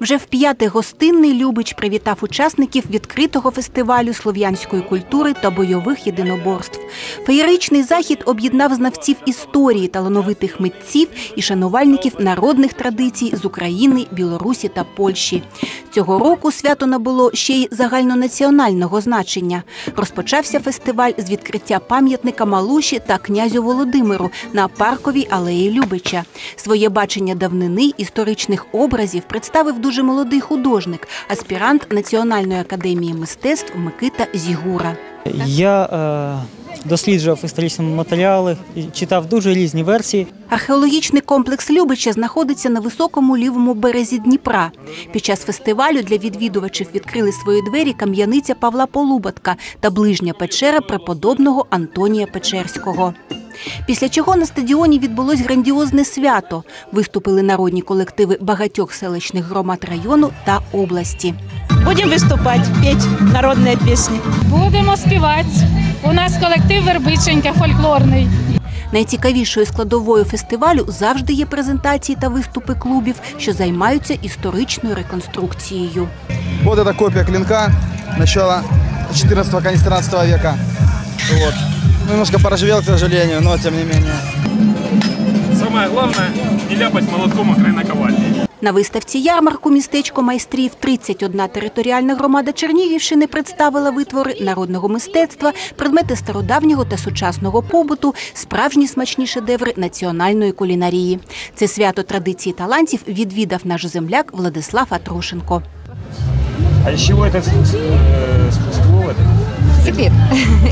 Вже в п'яте гостинний Любич привітав учасників відкритого фестивалю слов'янської культури та бойових єдиноборств. Феєричний захід об'єднав знавців історії, талановитих митців і шанувальників народних традицій з України, Білорусі та Польщі. Цього року свято набуло ще й загальнонаціонального значення. Розпочався фестиваль з відкриття пам'ятника Малуші та князю Володимиру на парковій алеї Любича. Своє бачення давнини історичних образів представив дуже молодий художник, аспірант Національної академії мистецтв Микита Зігура. Я е, досліджував історичні матеріали і читав дуже різні версії. Археологічний комплекс Любича знаходиться на високому лівому березі Дніпра. Під час фестивалю для відвідувачів відкрили свої двері кам'яниця Павла Полубатка та ближня печера преподобного Антонія Печерського. Після чого на стадіоні відбулось грандіозне свято. Виступили народні колективи багатьох селищних громад району та області. Будем выступать, петь народные песни. Будемо співати. У нас колектив Вербиченька фольклорний. Найцікавішою складовою фестивалю завжди є презентації та виступи клубів, що займаються історичною реконструкцією. Вот это копия клинка начала 14 конец 13 века. Вот. Немножко поржавел, к сожалению, но тем не менее. Самое главное – не ляпать молотком о край наковальни. На виставці ярмарку містечко майстрів 31 територіальна громада Чернігівщини представила витвори народного мистецтва, предмети стародавнього та сучасного побуту, справжні смачні шедеври національної кулінарії. Це свято традиції талантів відвідав наш земляк Владислав Атрошенко. А из чего это э, ствол этот? Секрет.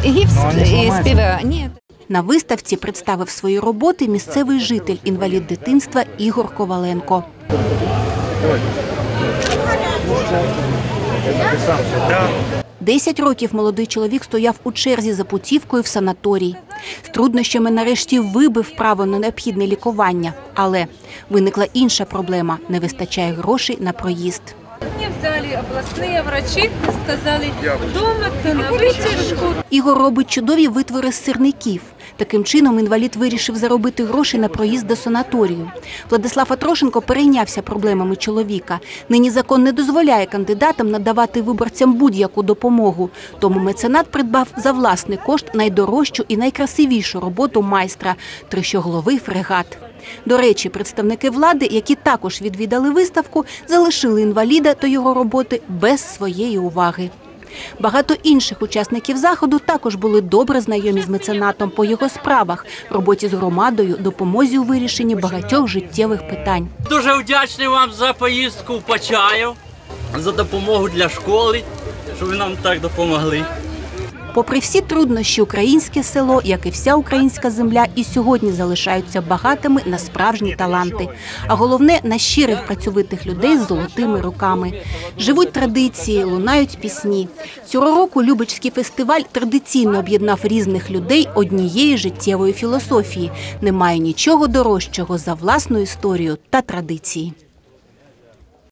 Гипс Но они и сломаются. спива. Нет. На виставці представив свої роботи місцевий житель, інвалід дитинства Ігор Коваленко. Десять років молодий чоловік стояв у черзі за путівкою в санаторій. З труднощами нарешті вибив право на необхідне лікування. Але виникла інша проблема – не вистачає грошей на проїзд. Мне взяли областные врачи, сказали, дома ты на вытяжку. Ігор робить чудові витвори з сирників. Таким чином інвалід вирішив заробити гроші на проїзд до санаторію. Владислав Атрошенко перейнявся проблемами чоловіка. Нині закон не дозволяє кандидатам надавати виборцям будь-яку допомогу. Тому меценат придбав за власний кошт найдорожчу і найкрасивішу роботу майстра – трищоголовий фрегат. До речі, представники влади, які також відвідали виставку, залишили інваліда та його роботи без своєї уваги. Багато інших учасників заходу також були добре знайомі з меценатом по його справах, роботі з громадою, допомозі у вирішенні багатьох життєвих питань. Дуже вдячний вам за поїздку в Почаїв, за допомогу для школи, що ви нам так допомогли. Попри всі труднощі, українське село, як і вся українська земля, і сьогодні залишаються багатими на справжні таланти. А головне на щирих працьовитих людей з золотими руками. Живуть традиції, лунають пісні. Цього року Любичський фестиваль традиційно об'єднав різних людей однієї життєвої філософії. Немає нічого дорожчого за власну історію та традиції.